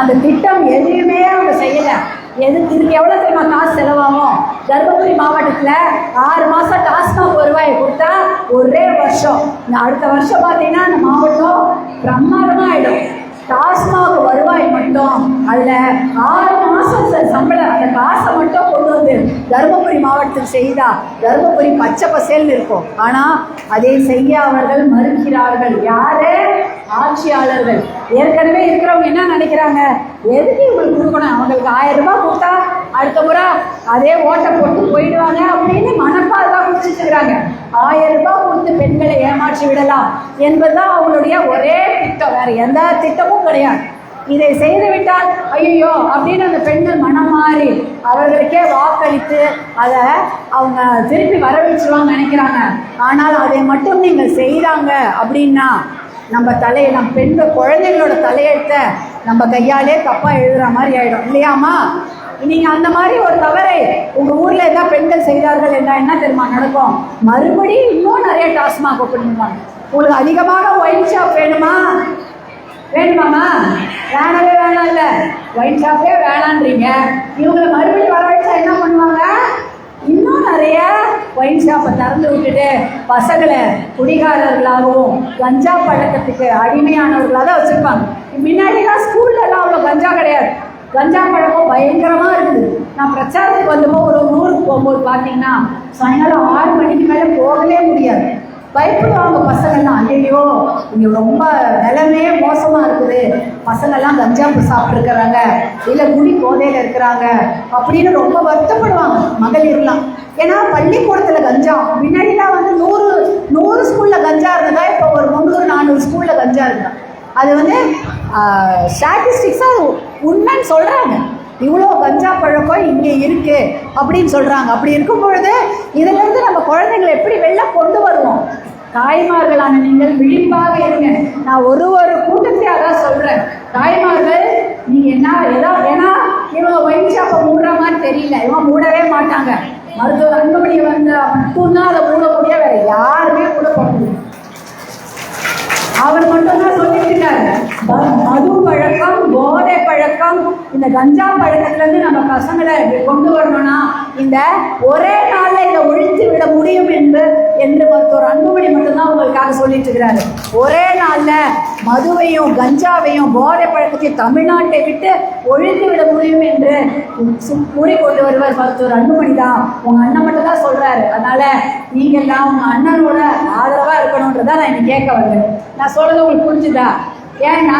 அந்த திட்டம் எதையுமே அவங்க செய்யலை. எது இதுக்கு எவ்வளோ தெரியுமா காசு செலவாகும்? தருமபுரி மாவட்டத்தில் ஆறு மாதம் டாஸ்மாக் வருவாயை கொடுத்தா ஒரே வருஷம். இந்த அடுத்த வருஷம் பார்த்தீங்கன்னா அந்த மாவட்டம் பிரம்மாண்டமாக ஆகிடும் டாஸ்மாக் வருவாய் மட்டும். அதில் ஆறு மாதம் சம்பளம் அந்த காசை மட்டும் கொண்டு வந்து தருமபுரி மாவட்டத்தில் செய்தா தருமபுரி பச்சை பசேல்னு இருக்கும். ஆனால் அதை செய்ய அவர்கள் மறுக்கிறார்கள். யாரு? ஆட்சியாளர்கள். ஏற்கனவே இருக்கிறவங்க என்ன நினைக்கிறாங்க? எதுக்கு இவங்களுக்கு கொடுக்கணும்? அவங்களுக்கு ஆயிரம் ரூபாய் கொடுத்தா அடுத்த முறை அதே ஓட்டை போட்டு போயிடுவாங்க அப்படின்னு மனப்பால் தான் குடிச்சிருக்கிறாங்க ஆயிரம் ரூபாய் கொடுத்து பெண்களை ஏமாற்றி விடலாம் என்பதுதான் அவங்களுடைய ஒரே திட்டம். வேற எந்த திட்டமும் கிடையாது. இதை செய்துவிட்டால் ஐயோ அப்படின்னு அந்த பெண்கள் மனம் மாறி அவர்களுக்கே வாக்களித்து அதை அவங்க திருப்பி வர வச்சுருவாங்க நினைக்கிறாங்க. ஆனால் அதை மட்டும் நீங்கள் செய்கிறாங்க அப்படின்னா நம்ம தலையை நம்ம பெண்கள் குழந்தைகளோட தலையெழுத்தை நம்ம கையாலே தப்பாக எழுதுகிற மாதிரி ஆகிடும் இல்லையாம்மா? நீங்கள் அந்த மாதிரி ஒரு தவறை உங்கள் ஊரில் எதாவது பெண்கள் செய்தார்கள் என்றால் என்ன தெரியுமா நடக்கும்? மறுபடியும் இன்னும் நிறைய டாஸ்மாக் ஓப்பன் பண்ணுவாங்க. உங்களுக்கு அதிகமாக ஒயின் ஷாப் வேணுமா? வேணுமாம்மா வேணவே வேணாம் இல்லை. ஒயின் ஷாப்பே வேணான்றீங்க. இவங்களை மறுபடியும் வர வச்சா என்ன பண்ணுவாங்க? இன்னும் நிறைய ஒயின் ஷாப்பை திறந்து விட்டுட்டு பசங்களை குடிகாரர்களாகவும் கஞ்சா பழக்கத்துக்கு அடிமையானவர்களாக தான் வச்சுருப்பாங்க. முன்னாடிலாம் ஸ்கூல்லலாம் அவ்வளோ கஞ்சா கிடையாது. கஞ்சா பழக்கம் பயங்கரமாக இருக்குது. நான் பிரச்சாரத்துக்கு வந்தப்போ ஒரு ஊருக்கு போகும்போது பார்த்தீங்கன்னா சாயங்காலம் ஆறு மணிக்கு மேலே போகவே முடியாது. பயப்படுவாங்க பசங்கள்லாம் ஐயோ இங்கே ரொம்ப நிலமே மோசமாக இருக்குது. பசங்கள்லாம் கஞ்சா சாப்பிட்ருக்குறாங்க இல்லை குடி போதையில் இருக்கிறாங்க அப்படின்னு ரொம்ப வருத்தப்படுவாங்க மகளிர்லாம். ஏன்னா பள்ளிக்கூடத்தில் கஞ்சா முன்னாடிலாம் வந்து நூறு நூறு ஸ்கூலில் கஞ்சா இருந்ததா இப்போ ஒரு முந்நூறு நானூறு ஸ்கூலில் கஞ்சா இருந்தா. அது வந்து ஸ்டாட்டிஸ்டிக்ஸாக உண்மைன்னு சொல்கிறாங்க இவ்வளோ கஞ்சா பழக்கம் இங்கே இருக்குது அப்படின்னு சொல்கிறாங்க அப்படி இருக்கும் பொழுது இதிலிருந்து நம்ம குழந்தைங்களை எப்படி வெளில கொண்டு வருவோம்? தாய்மார்களான நீங்கள் விழிப்பாக இருங்க. நான் ஒரு ஒரு கூட்டத்தையாக அதான் சொல்கிறேன் தாய்மார்கள் நீங்கள் என்ன ஏதோ ஏன்னா இவங்க ஒயின் ஷாப்பை மூடுற மாதிரி தெரியல. இவங்க மூடவே மாட்டாங்க. மருத்துவ அன்புமணி வந்து மட்டும்தான் அதை மூடக்கூடிய வேற யாருமே மூட முடியும் அவர் மட்டும் தான் சொல்லிட்டு இருக்காரு மது பழக்கம் போதை பழக்கம் இந்த கஞ்சா பழக்கத்துல இருந்து நம்ம பசங்களை கொண்டு வரணும்னா இந்த ஒரே நாள்ல இதை ஒழித்து விட முடியும் என்று என்று மருத்துவர் அன்புமணி மட்டும்தான் உங்களுக்காக சொல்லிட்டு இருக்கிறாரு. ஒரே நாள்ல மதுவையும் கஞ்சாவையும் போதை பழக்கத்தையும் தமிழ்நாட்டை விட்டு ஒழித்து விட முடியும் என்று கூறிக்கொண்டு கூறி கொண்டு வருவார் மருத்துவர் அன்புமணி தான். உங்க அண்ணன் மட்டும் தான் சொல்றாரு. அதனால நீங்க எல்லாம் உங்க அண்ணனோட ஆதரவா இருக்கணும்ன்றதான் நான் இன்னைக்கு கேட்க வந்தேன். நான் சொல்றது உங்களுக்கு புரிஞ்சுதா? ஏன்னா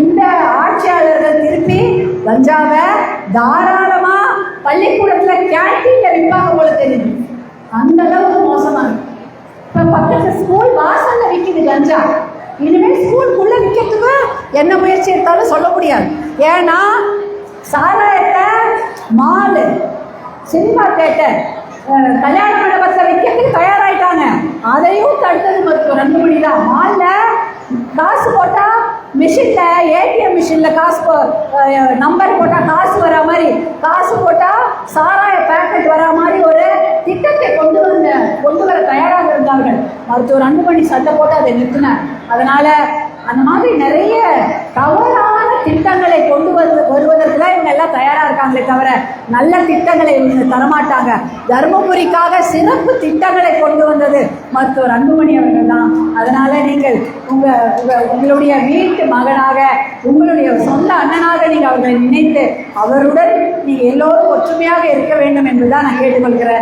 இந்த ஆட்சியாளர்கள் திருப்பி கஞ்சாவை தாராளமா பள்ளிக்கூடத்துல கேன்டீன்ல விற்பாங்க போல தெரியுது. அந்த அளவுக்கு மோசமா இருக்கு. இப்ப பக்கத்துல ஸ்கூல் வாசல்ல விற்கிது கஞ்சா. இனிமேல் ஸ்கூலுக்குள்ள விற்கிறதுக்கு என்ன முயற்சி எடுத்தாலும் சொல்ல முடியாது. ஏன்னா சாராயத்தை மாலு. சினிமா தேட்டர் கல்யாண மண்டபத்தை வைக்கிறதுக்கு தயாராயிட்டாங்க. அதையும் தடுத்தது மருத்துவம் ரெண்டு மணி தான் மாலில் காசு போட்டால் மிஷினில் ஏடிஎம் மிஷினில் காசு நம்பர் போட்டால் காசு வர மாதிரி காசு போட்டால் சாராய பேக்கெட் வர மாதிரி ஒரு திட்டத்தை கொண்டு வந்த கொண்டு வர தயாராக இருந்தார்கள். மருத்துவர் அன்புமணி சண்டை போட்டு அதை நிறுத்தினார். அதனால் அந்த மாதிரி நிறைய திட்டங்களை கொண்டு வந்து வருவதற்கு தான் இவங்க எல்லாம் தயாராக இருக்காங்களே தவிர நல்ல திட்டங்களை இவங்க தரமாட்டாங்க. தருமபுரிக்காக சிறப்பு திட்டங்களை கொண்டு வந்தது மருத்துவர் அன்புமணி அவர்கள் தான். அதனால நீங்கள் உங்க உங்களுடைய வீட்டு மகனாக உங்களுடைய சொந்த அண்ணனாக நீங்கள் அவர்களை நினைத்து அவருடன் நீங்கள் எல்லோரும் ஒற்றுமையாக இருக்க வேண்டும் என்றுதான் நான் கேட்டுக்கொள்கிறேன்.